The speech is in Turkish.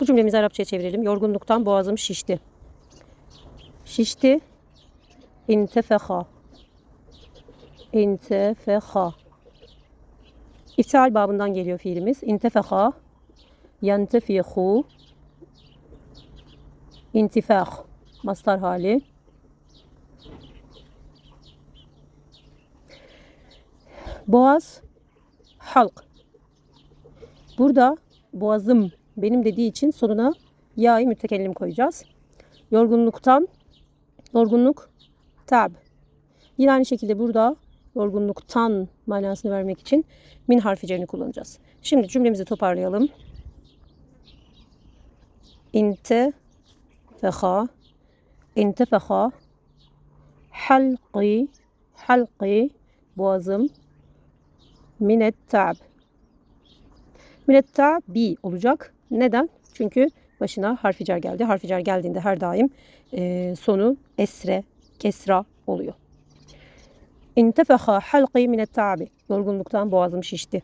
Bu cümlemizi Arapçaya çevirelim. Yorgunluktan boğazım şişti. Şişti. İntefeha. İntefeha. İftial babından geliyor fiilimiz. İntefeha. Yentefihu. İntifah. Mastar hali. Boğaz. Halk. Burada boğazım benim dediği için sonuna ya'yı mütekellim koyacağız. Yorgunluktan yorgunluk tab. Yine aynı şekilde burada yorgunluktan manasını vermek için min harfi cerini kullanacağız. Şimdi cümlemizi toparlayalım. İnte feha intefeha halqi halqi boğazım minet tab Münetta bi olacak. Neden? Çünkü başına harficer geldi. Harficer geldiğinde her daim e, sonu esre, kesra oluyor. İntefeha halqi minet tabi. Yorgunluktan boğazım şişti.